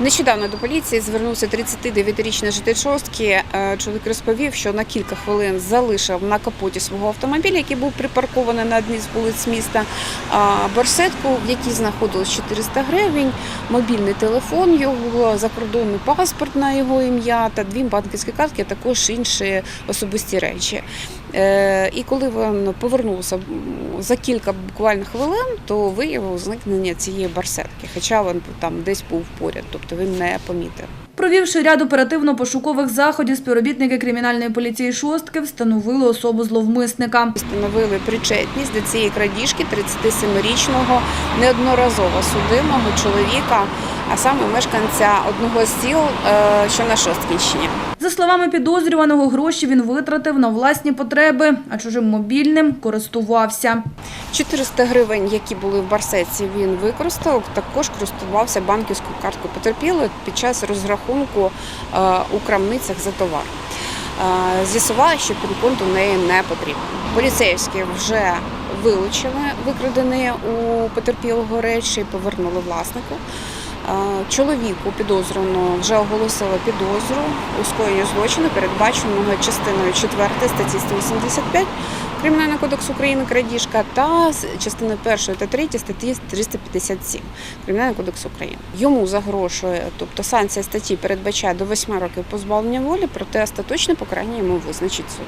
Нещодавно до поліції звернувся 39-річний житель шостки. Е, Чоловік розповів, що на кілька хвилин залишив на капоті свого автомобіля, який був припаркований на одній з вулиць міста, борсетку, в якій знаходилось 400 гривень, мобільний телефон його, закордонний паспорт на його ім'я та дві банківські картки, а також інші особисті речі. Е, І коли він повернувся за кілька буквально хвилин, то виявив зникнення цієї барсетки, хоча він там десь був поряд, тобто він не помітив. Провівши ряд оперативно-пошукових заходів, співробітники кримінальної поліції шостки встановили особу зловмисника. Встановили причетність до цієї крадіжки 37-річного неодноразово судимого чоловіка, а саме мешканця одного з сіл, е, що на Шосткінщині. За словами підозрюваного, гроші він витратив на власні потреби, а чужим мобільним користувався. 400 гривень, які були в барсетці, він використав. Також користувався банківською карткою потерпілої під час розрахунку е, у крамницях за товар. Е, З'ясували, що пін-код у неї не потрібен. Поліцейські вже вилучили викрадені у потерпілого речі і повернули власнику. Чоловіку підозрюваного вже оголосили підозру у скоєнні злочину, передбаченого частиною 4 статті 185 Кримінального кодексу України крадіжка та частиною 1 та 3 статті 357 Кримінального кодексу України. Йому загрошує, тобто санкція статті передбачає до 8 років позбавлення волі, проте остаточне покарання йому визначить суд.